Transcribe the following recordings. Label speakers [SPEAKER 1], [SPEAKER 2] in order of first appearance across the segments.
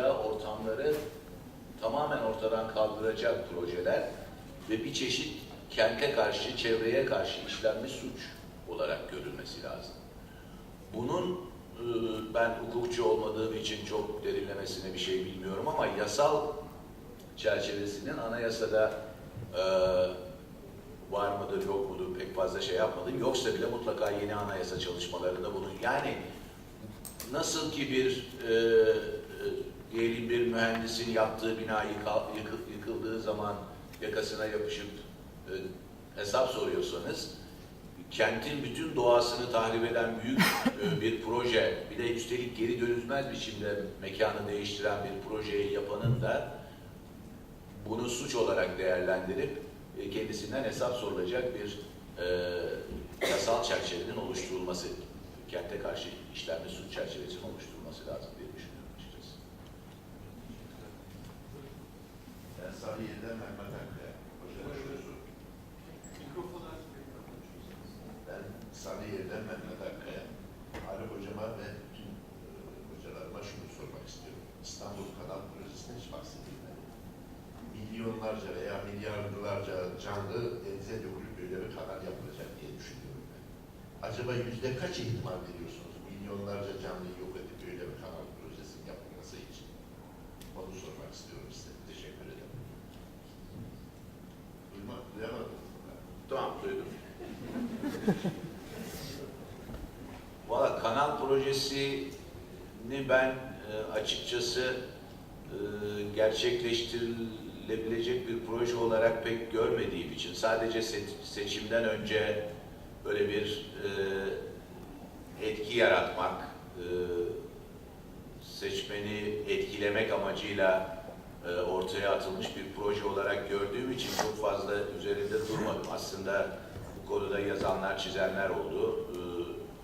[SPEAKER 1] ortamları tamamen ortadan kaldıracak projeler ve bir çeşit kente karşı, çevreye karşı işlenmiş suç olarak görülmesi lazım. Bunun e, ben hukukçu olmadığım için çok derinlemesine bir şey bilmiyorum ama yasal çerçevesinin anayasada e, var mıdır yok mudur pek fazla şey yapmadım. Yoksa bile mutlaka yeni anayasa çalışmalarında bunun yani nasıl ki bir e, diyelim bir mühendisin yaptığı bina yıkıldığı zaman yakasına yapışıp e, hesap soruyorsanız kentin bütün doğasını tahrip eden büyük e, bir proje bir de üstelik geri dönülmez biçimde mekanı değiştiren bir projeyi yapanın da bunu suç olarak değerlendirip e, kendisinden hesap sorulacak bir e, yasal çerçevenin oluşturulması, kente karşı işlenmiş suç çerçevesinin oluşturulması lazım diye düşünüyorum açıkçası.
[SPEAKER 2] Sarıyer'den Mehmet Akkaya. Hocam şusu. Ben Sarıyer'den Mehmet Akkaya. Ali hocama ve tüm e, hocalarıma şunu sormak istiyorum. İstanbul Kanal Projesi'ne hiç bahsedilmedi. Milyonlarca veya milyarlarca canlı denize dökülüp böyle bir kanal yapılacak diye düşünüyorum ben. Acaba yüzde kaç ihtimal veriyorsunuz milyonlarca canlıyı yok edip böyle bir kanal projesinin yapılması için? Onu sormak istiyorum size. Teşekkür ederim.
[SPEAKER 1] Tamam, duydum. Valla kanal projesini ben e, açıkçası e, gerçekleştirilebilecek bir proje olarak pek görmediğim için sadece se- seçimden önce böyle bir e, etki yaratmak, seçmeni etkilemek amacıyla e, ortaya atılmış bir proje olarak gördüğüm için çok fazla üzerinde durmadım. Aslında bu konuda yazanlar, çizenler oldu. E,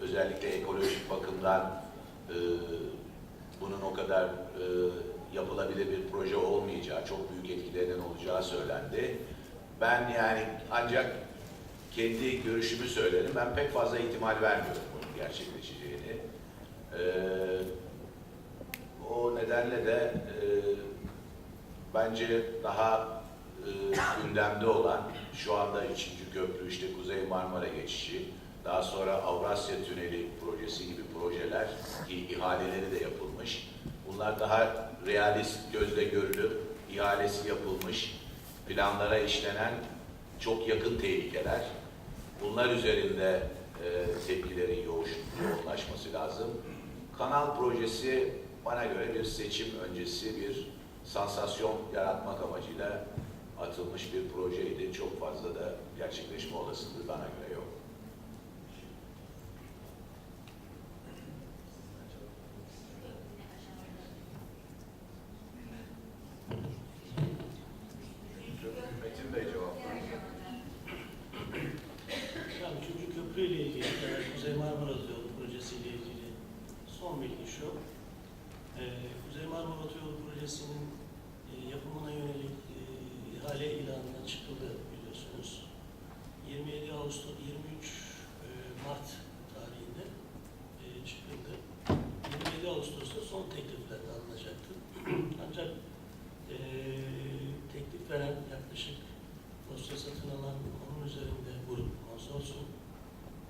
[SPEAKER 1] özellikle ekolojik bakımdan e, bunun o kadar e, yapılabilir bir proje olmayacağı, çok büyük etkilerinin olacağı söylendi. Ben yani ancak kendi görüşümü söylerim. Ben pek fazla ihtimal vermiyorum bunun gerçekleşeceğini. E, o nedenle de e, bence daha e, gündemde olan şu anda 3. köprü işte Kuzey Marmara geçişi, daha sonra Avrasya Tüneli projesi gibi projeler ki ihaleleri de yapılmış. Bunlar daha realist gözle görülüp ihalesi yapılmış, planlara işlenen çok yakın tehlikeler. Bunlar üzerinde e, tepkilerin yoğunlaşması lazım. Kanal projesi bana göre bir seçim öncesi bir sansasyon yaratmak amacıyla atılmış bir projeydi. Çok fazla da gerçekleşme olasılığı bana göre yok. Metin Bey cevap
[SPEAKER 3] Yani üçüncü köprü ile ilgili, yani Kuzey Marmara Otoyolu projesi ile ilgili son bilgi şu. Ee, Kuzey Marmara Otoyolu projesinin e, yapımına yönelik e, ihale ilanına çıkıldı biliyorsunuz. 27 Ağustos 23 e, Mart tarihinde e, çıkıldı. 27 Ağustos'ta son teklifler de alınacaktı. Ancak e, teklif veren yaklaşık dosya satın alan onun üzerinde grup konsolsun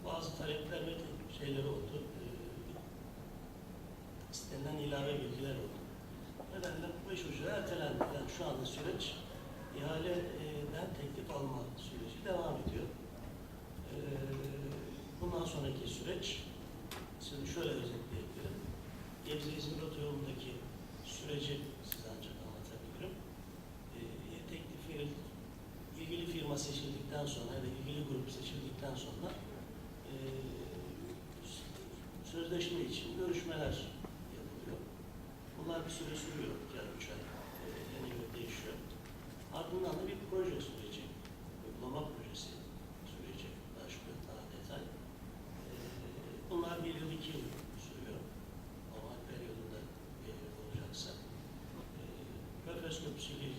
[SPEAKER 3] bazı talepler ve şeyler oldu. E, istenilen ilave bilgiler oldu. Nedenle bu iş ucu ertelendi. Yani şu anda süreç alma süreci devam ediyor. E, bundan sonraki süreç şimdi şöyle özetleyebilirim. Gebze-İzmir otoyolundaki süreci size ancak anlatabilirim. E, teklifi ilgili firma seçildikten sonra ya da ilgili grup seçildikten sonra e, sözleşme için görüşmeler yapılıyor. Bunlar bir süre sürüyor. Yani üç ay e, değişiyor. Ardından da bir proje süreci, subsidies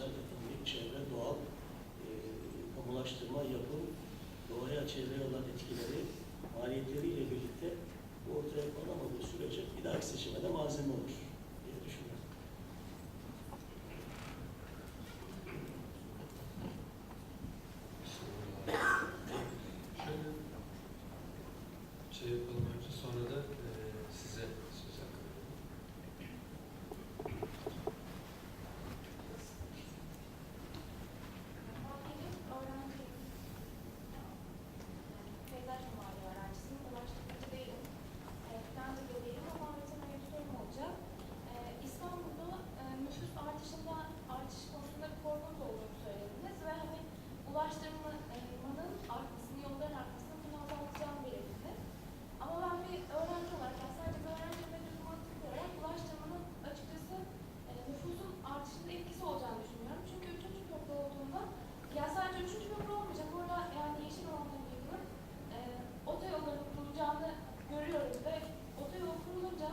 [SPEAKER 3] sosyal, ekonomik, çevre, doğal, e, kamulaştırma, yapım, doğaya, çevreye olan etkileri, maliyetleriyle birlikte bu ortaya konamadığı sürece bir dahaki seçime de malzeme olur diye düşünüyorum.
[SPEAKER 4] Şöyle şey yapalım önce sonra da eee, size söz hakkı verelim.
[SPEAKER 5] Benim öğrenciyim. Peyzaj mimari öğrencisiyim. Ulaştırmacı değilim. E, ben de değilim ama öğretmen bir sorum olacak. E, İstanbul'da e, nüfus artışında artış konusunda bir korkunuz olduğunu söylediniz ve hani ulaştırmanın artmasını, yolların artmasını bunu azaltacağını belirttiniz. Ama ben bir öğrenci olarak, yani sadece bir öğrenci ve düz mantıklı olarak ulaştırmanın açıkçası e, nüfusun artışında etkisi olacağını düşünüyorum. Çünkü üçüncü köprü olduğunda ya sadece üçüncü köprü olmayacak. Orada yani yeşil alanla ilgili e, otoyolların kurulacağını görüyoruz ve otoyol kurulunca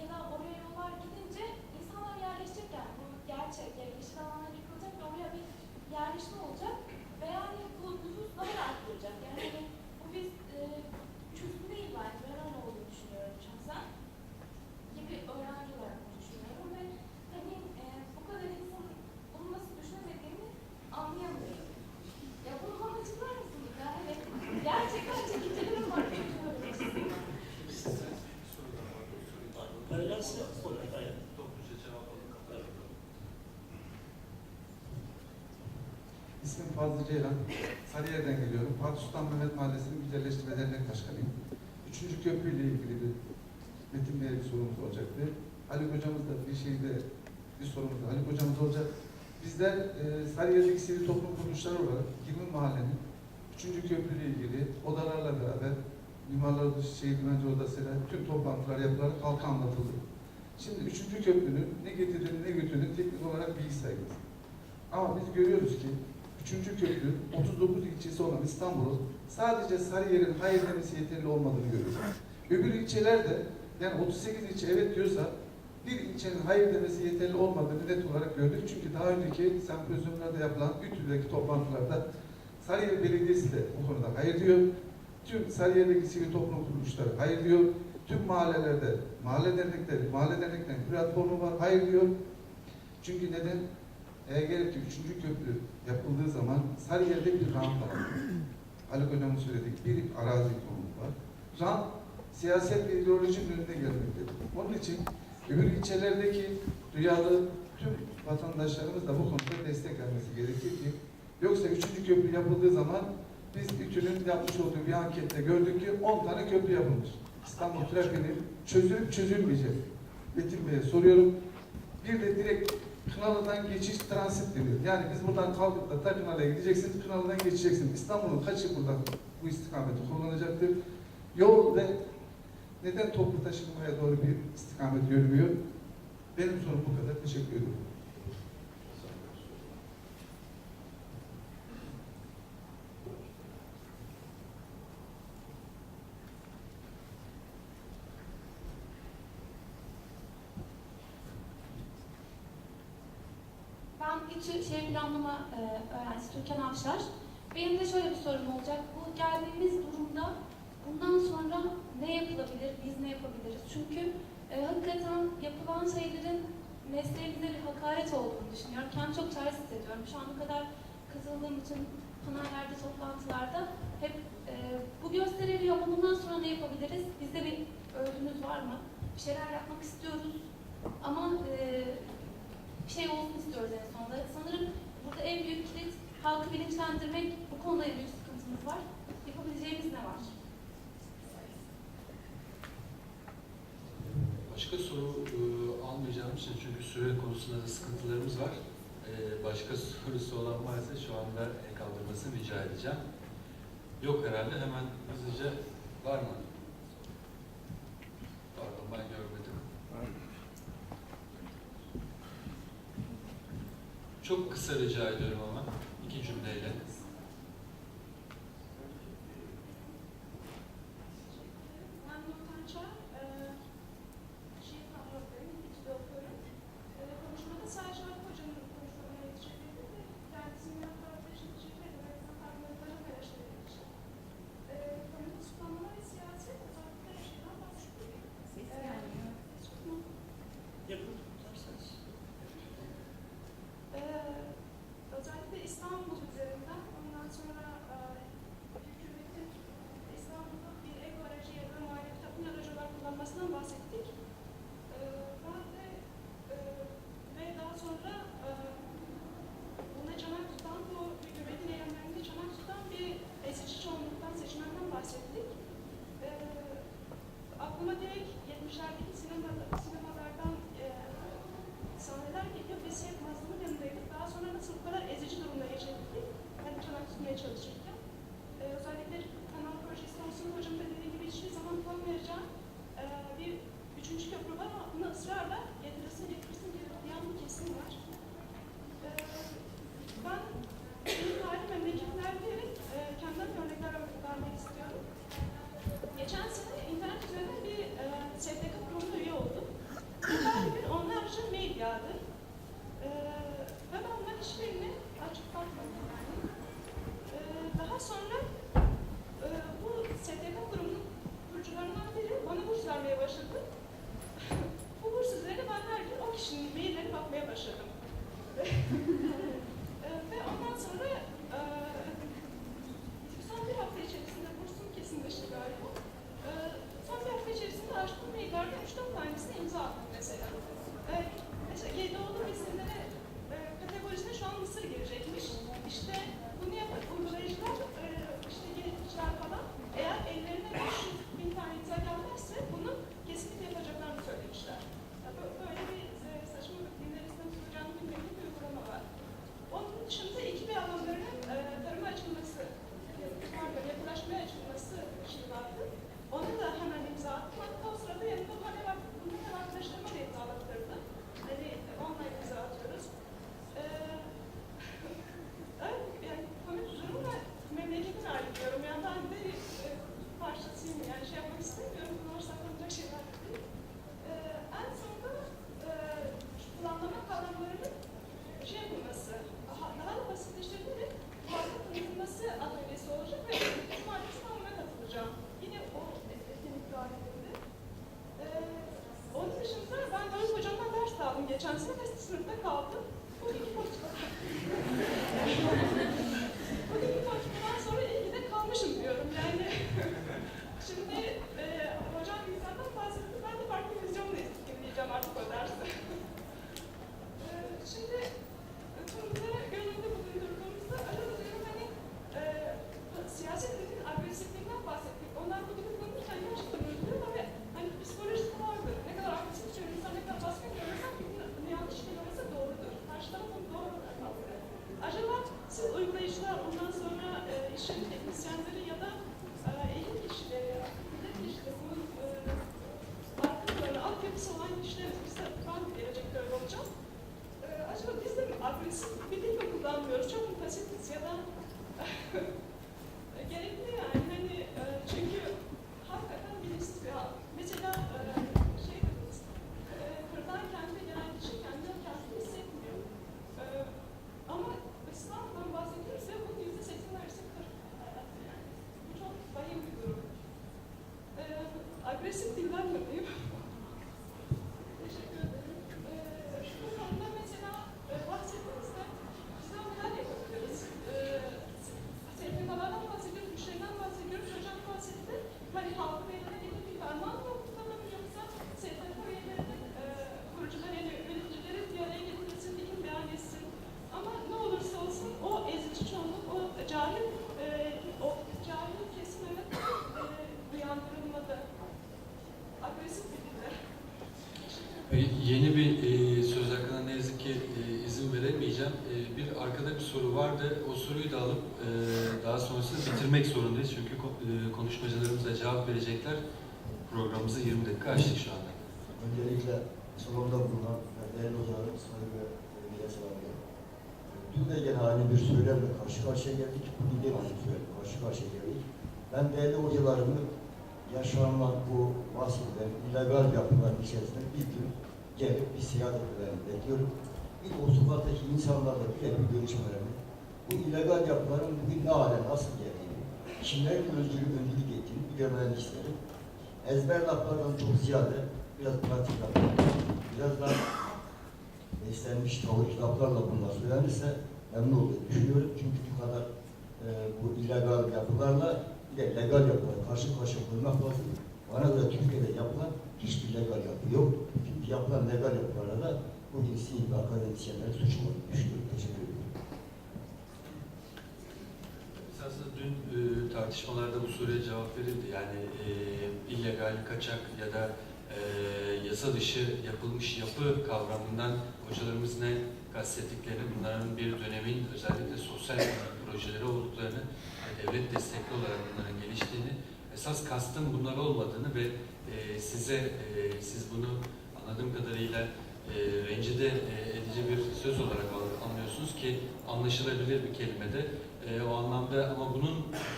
[SPEAKER 5] ya da oraya yollar gidince insanlar yerleşecek yani. Bu gerçek. Yani yeşil alanlar yıkılacak ve oraya bir yerleşme olacak. Ve yani bu nüfus daha da arttıracak. Yani hani bu biz e, çözüm değil bence. Ben öyle olduğunu düşünüyorum şahsen. Gibi öğrenci olarak bunu düşünüyorum ve hani e, bu kadar insan bunu nasıl düşünemediğini anlayamıyorum. Ya bunu bana açıklar mısınız? Yani gerçekten çekicelerim var çözümlerim açısından.
[SPEAKER 4] Size sorular var. Bu alıp kapatalım.
[SPEAKER 6] İsmim Fazlı Ceylan. Sarıyer'den geliyorum. Fatih Sultan Mehmet Mahallesi'nin güzelleştirme dernek başkanıyım. Üçüncü köprü ile ilgili bir Metin Bey'e bir sorumuz olacaktı. Haluk hocamız da bir şeyde bir sorumuz da Haluk hocamız olacak. Bizler e, Sarıyer'deki sivil toplum kuruluşları olarak 20 mahallenin üçüncü köprü ile ilgili odalarla beraber Mimarlar Şehir Güvence Odası'yla tüm toplantılar yapılarak halka anlatıldı. Şimdi üçüncü köprünün ne getirdiğini ne götürdüğünü teknik olarak bilgi sahibiz. Ama biz görüyoruz ki Üçüncü köprü 39 ilçesi olan İstanbul'un sadece Sarıyer'in hayır demesi yeterli olmadığını görüyoruz. Öbür ilçeler de yani 38 ilçe evet diyorsa bir ilçenin hayır demesi yeterli olmadığını net olarak gördük. Çünkü daha önceki sempozyumlarda yapılan ütüdeki toplantılarda Sarıyer Belediyesi de bu konuda hayır diyor. Tüm Sarıyer'deki sivil toplum kuruluşları hayır diyor. Tüm mahallelerde mahalle dernekleri, mahalle derneklerinin platformu var, hayır diyor. Çünkü neden? Eğer gerek ki üçüncü köprü yapıldığı zaman Sarıyer'de bir rampa var. Haluk Hocam'ın söyledik bir arazi konumu var. Ramp siyaset ve ideolojinin önüne gelmektedir. Onun için öbür ilçelerdeki dünyalı tüm vatandaşlarımız da bu konuda destek vermesi gerekir ki yoksa üçüncü köprü yapıldığı zaman biz İTÜ'nün yapmış olduğu bir ankette gördük ki 10 tane köprü yapılmış. İstanbul trafiğinin çözülüp çözülmeyecek. Metin Bey'e soruyorum. Bir de direkt Kınalı'dan geçiş transit deniyor. Yani biz buradan kalkıp da ta Kınalı'ya gideceksiniz, Kınalı'dan geçeceksin. İstanbul'un kaçı buradan bu istikameti kullanacaktır? Yol ve neden toplu taşınmaya doğru bir istikamet yürümüyor? Benim sorum bu kadar. Teşekkür ederim.
[SPEAKER 5] planlama e, öğrencisi Türkan Avşar. Benim de şöyle bir sorum olacak. Bu geldiğimiz durumda bundan sonra ne yapılabilir, biz ne yapabiliriz? Çünkü e, hakikaten yapılan şeylerin mesleğimize bir hakaret olduğunu düşünüyorum. Kendimi çok çaresiz hissediyorum. Şu ana kadar katıldığım bütün panellerde, toplantılarda hep e, bu gösteriliyor ama bundan sonra ne yapabiliriz? Bizde bir ödümüz var mı? Bir şeyler yapmak istiyoruz ama e, bir şey olsun istiyoruz en sonunda. Sanırım Burada en büyük kilit halkı bilinçlendirmek. Bu konuda en büyük sıkıntımız var. Yapabileceğimiz ne var?
[SPEAKER 7] Başka soru e, almayacağım için çünkü süre konusunda da sıkıntılarımız var. E, başka sorusu olan varsa şu anda el kaldırmasını rica edeceğim. Yok herhalde hemen hızlıca var mı? Çok kısa rica ediyorum ama iki cümleyle.
[SPEAKER 8] Geçen sene de sınıfta kaldım. biz bir dil de kullanmıyoruz. Çok basitiz ya da
[SPEAKER 4] zorundayız. Çünkü e, konuşmacılarımız da cevap verecekler. Programımızı 20 dakika açtık şu anda.
[SPEAKER 9] Öncelikle salonda bulunan değerli hocalarım, saygı ve sevgiyle selamlıyorum. Dün de gene aynı bir söylemle karşı karşıya geldik. Bugün de aynı söylemle karşı karşıya geldik. Ben değerli hocalarımı yaşanılan bu bahsedilen illegal yapıların içerisinde bir gün gelip bir seyahat etmelerini bekliyorum. Bir o sokaktaki insanlarla bir bir görüşmelerini, bu illegal yapıların bugün ne hale nasıl geldiğini, kimlerin özgürlüğü öncülük ettiğini görmelerini isterim. Ezber laflardan çok ziyade biraz pratik laflar, biraz da beslenmiş tavır laflarla bunlar söylenirse memnun olduğunu düşünüyorum. Çünkü bu kadar e, bu illegal yapılarla bir de legal yapılar karşı karşıya koymak lazım. Bana göre Türkiye'de yapılan hiçbir legal yapı yok. Çünkü yapılan legal yapılarla da bu insi ve akademisyenleri suçlamak düşünüyorum. Teşekkür ederim.
[SPEAKER 4] Esasında dün e, tartışmalarda bu soruya cevap verildi. Yani e, illegal, kaçak ya da e, yasa dışı yapılmış yapı kavramından hocalarımız ne kastettiklerini, bunların bir dönemin özellikle sosyal projeleri olduklarını, ve devlet destekli olarak bunların geliştiğini, esas kastın bunlar olmadığını ve e, size, e, siz bunu anladığım kadarıyla e, rencide e, edici bir söz olarak anlıyorsunuz ki anlaşılabilir bir kelimede. E, o anlamda ama bunun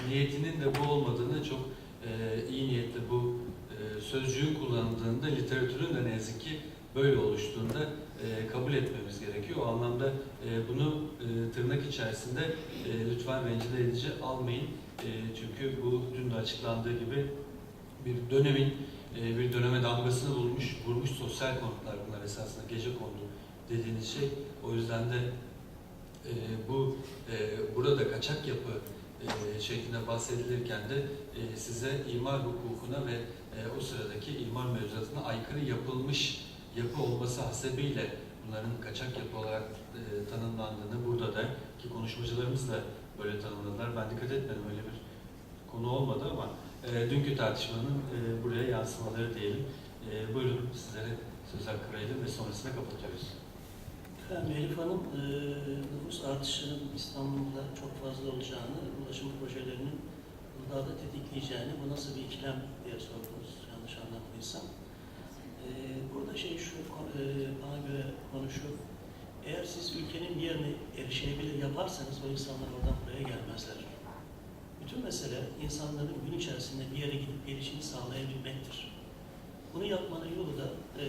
[SPEAKER 4] niyetinin de bu olmadığını çok e, iyi niyetle bu e, sözcüğün kullanıldığında literatürün de ne yazık ki böyle oluştuğunda e, kabul etmemiz gerekiyor. O anlamda e, bunu e, tırnak içerisinde e, lütfen rencide edici almayın. E, çünkü bu dün de açıklandığı gibi bir dönemin e, bir döneme damgasını vurmuş, vurmuş sosyal konutlar bunlar esasında gece kondu dediğiniz şey. O yüzden de e, bu e, burada kaçak yapı e, şeklinde bahsedilirken de e, size imar hukukuna ve e, o sıradaki imar mevzuatına aykırı yapılmış yapı olması hasebiyle bunların kaçak yapı olarak e, tanımlandığını burada da ki konuşmacılarımız da böyle tanımladılar. Ben dikkat etmedim öyle bir konu olmadı ama e, dünkü tartışmanın e, buraya yansımaları diyelim. E, buyurun sizlere söz hakkı verelim ve sonrasında kapatıyoruz.
[SPEAKER 3] Yani Hanım, e, nüfus artışının İstanbul'da çok fazla olacağını, ulaşım projelerinin bunu daha da tetikleyeceğini, bu nasıl bir ikilem diye sordunuz yanlış anlattıysam. E, burada şey şu, e, bana göre konu şu, eğer siz ülkenin bir yerine erişebilir yaparsanız o insanlar oradan buraya gelmezler. Bütün mesele insanların gün içerisinde bir yere gidip gelişini sağlayabilmektir. Bunu yapmanın yolu da e,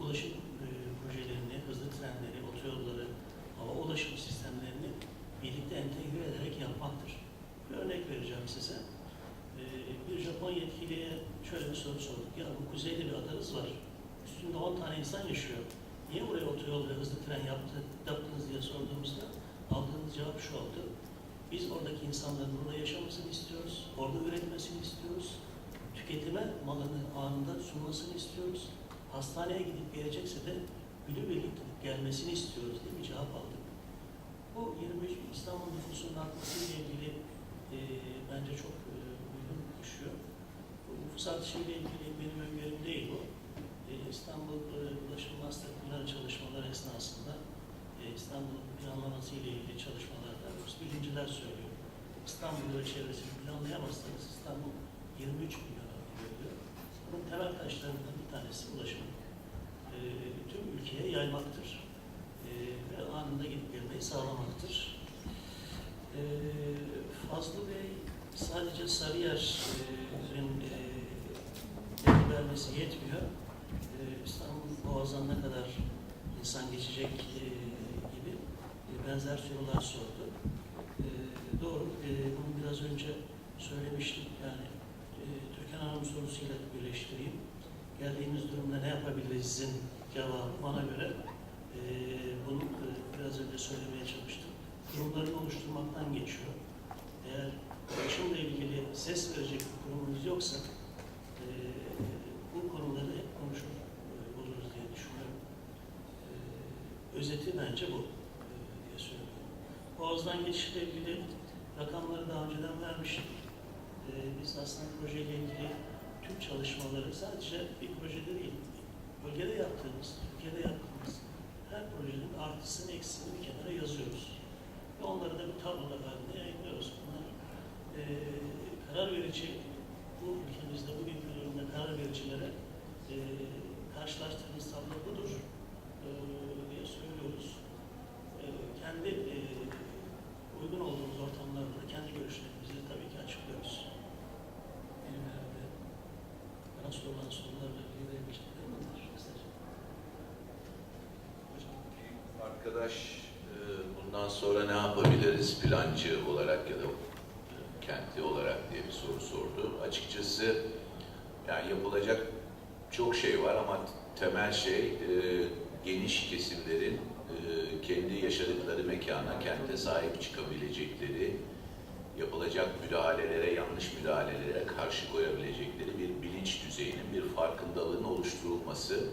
[SPEAKER 3] ulaşım projelerini, hızlı trenleri, otoyolları, hava ulaşım sistemlerini birlikte entegre ederek yapmaktır. Bir örnek vereceğim size. E, bir Japon yetkiliye şöyle bir soru sorduk. Ya bu kuzeyde bir adanız var. Üstünde 10 tane insan yaşıyor. Niye buraya otoyol ve hızlı tren yaptı, yaptınız diye sorduğumuzda aldığımız cevap şu oldu. Biz oradaki insanların burada yaşamasını istiyoruz, orada üretmesini istiyoruz, tüketime malını anında sunmasını istiyoruz. Hastaneye gidip gelecekse de gidip gelmesini istiyoruz diye bir cevap aldık. Bu 23 İstanbul nüfusunun artmasıyla ilgili e, bence çok e, uygun düşüyor. Bu nüfus artışıyla ilgili benim öngörüm değil bu. E, İstanbul e, Ulaşım Master Plan çalışmaları esnasında e, İstanbul'un planlaması ile ilgili çalışmalarda bilimciler söylüyor. İstanbul ve çevresini planlayamazsanız İstanbul 23 milyon diyor. Bunun temel taşlarından bir tanesi ulaşım. E, tüm ülkeye yaymaktır. E, ve anında gidip gelmeyi sağlamaktır. E, Fazlı Bey sadece Sarıyer'in e, bilgi vermesi yetmiyor. E, İstanbul Boğaz'dan ne kadar insan geçecek e, gibi e, benzer sorular sordu. E, doğru, e, bunu biraz önce söylemiştim. Yani e, Türkan Hanım sorusuyla birleştireyim. Geldiğimiz durumda ne yapabiliriz'in cevabı bana göre e, bunu e, biraz önce söylemeye çalıştım. Kurumların oluşturmaktan geçiyor. Eğer ulaşımla ilgili ses verecek bir kurumunuz yoksa e, bu konuları konuşur e, oluruz diye düşünüyorum. E, özeti bence bu e, diye söylüyorum. Boğaz'dan geçişle ilgili rakamları daha önceden vermiştim. E, biz aslında projeyle ilgili tüm çalışmaları sadece bir projede değil, bölgede yaptığımız, Türkiye'de yaptığımız her projenin artısını, eksiğini bir kenara yazıyoruz. Ve onları da bir tablolar halinde yayınlıyoruz. Bunlar eee karar verici, bu ülkemizde bugünkü durumda karar vericilere eee karşılaştığımız tablo budur eee, diye söylüyoruz. Eee, kendi eee, uygun olduğumuz ortamlarda da kendi görüşlerimizi de tabii ki açıklıyoruz. Benim herhalde bana sorulan sorularla ilgili verebileceklerim bunlar. Kısaca. Hocam.
[SPEAKER 1] Arkadaş e, bundan sonra ne yapabiliriz plancı olarak ya da e, kentli olarak diye bir soru sordu. Açıkçası yani yapılacak çok şey var ama temel şey e, geniş kesimlerin kendi yaşadıkları mekana, kente sahip çıkabilecekleri, yapılacak müdahalelere, yanlış müdahalelere karşı koyabilecekleri bir bilinç düzeyinin, bir farkındalığın oluşturulması.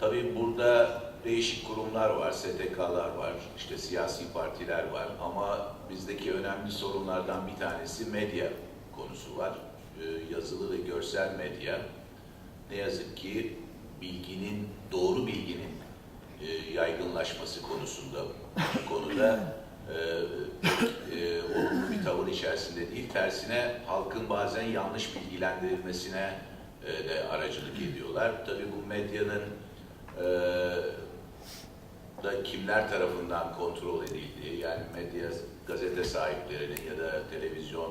[SPEAKER 1] Tabii burada değişik kurumlar var, STK'lar var, işte siyasi partiler var ama bizdeki önemli sorunlardan bir tanesi medya konusu var. Ee, yazılı ve görsel medya. Ne yazık ki bilginin, doğru bilginin e, yaygınlaşması konusunda, bu konuda e, e, olumlu bir tavır içerisinde değil, tersine halkın bazen yanlış bilgilendirilmesine e, de aracılık ediyorlar. Tabii bu medyanın e, da kimler tarafından kontrol edildiği, yani medya gazete sahiplerinin ya da televizyon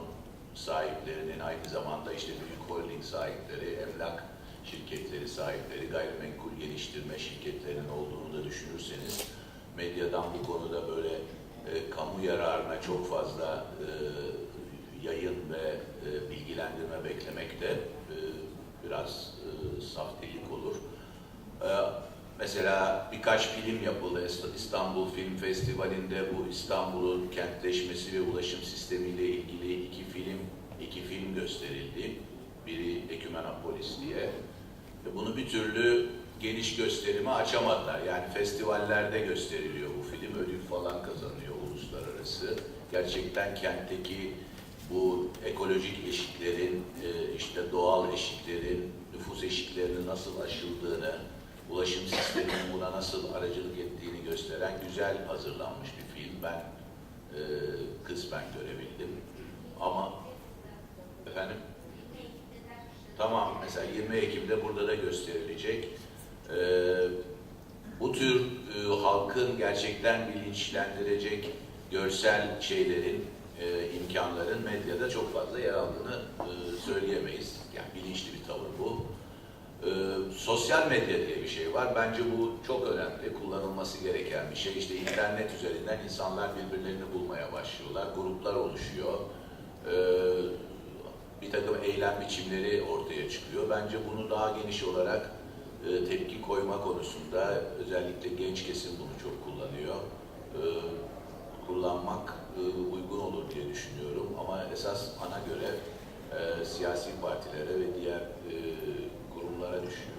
[SPEAKER 1] sahiplerinin aynı zamanda işte büyük holding sahipleri, emlak şirketleri sahipleri, gayrimenkul geliştirme şirketlerinin olduğunu da düşünürseniz medyadan bu konuda böyle e, kamu yararına çok fazla e, yayın ve e, bilgilendirme beklemek de e, biraz e, saftilik olur. E, mesela birkaç film yapıldı İst- İstanbul Film Festivali'nde bu İstanbul'un kentleşmesi ve ulaşım sistemiyle ilgili iki film iki film gösterildi. Biri Ekümenopolis diye. Ve bunu bir türlü geniş gösterime açamadılar. Yani festivallerde gösteriliyor bu film, ödül falan kazanıyor uluslararası. Gerçekten kentteki bu ekolojik eşiklerin, e, işte doğal eşiklerin, nüfus eşiklerinin nasıl aşıldığını, ulaşım sisteminin buna nasıl aracılık ettiğini gösteren güzel hazırlanmış bir film. Ben e, kısmen görebildim. Ama efendim Tamam, mesela 20 Ekim'de burada da gösterilecek. Ee, bu tür e, halkın gerçekten bilinçlendirecek görsel şeylerin, e, imkanların medyada çok fazla yer aldığını e, söyleyemeyiz. Yani bilinçli bir tavır bu. Ee, sosyal medya diye bir şey var. Bence bu çok önemli, kullanılması gereken bir şey. İşte internet üzerinden insanlar birbirlerini bulmaya başlıyorlar, gruplar oluşuyor. Ee, bir takım eylem biçimleri ortaya çıkıyor. Bence bunu daha geniş olarak e, tepki koyma konusunda özellikle genç kesim bunu çok kullanıyor. E, kullanmak e, uygun olur diye düşünüyorum ama esas ana görev e, siyasi partilere ve diğer e,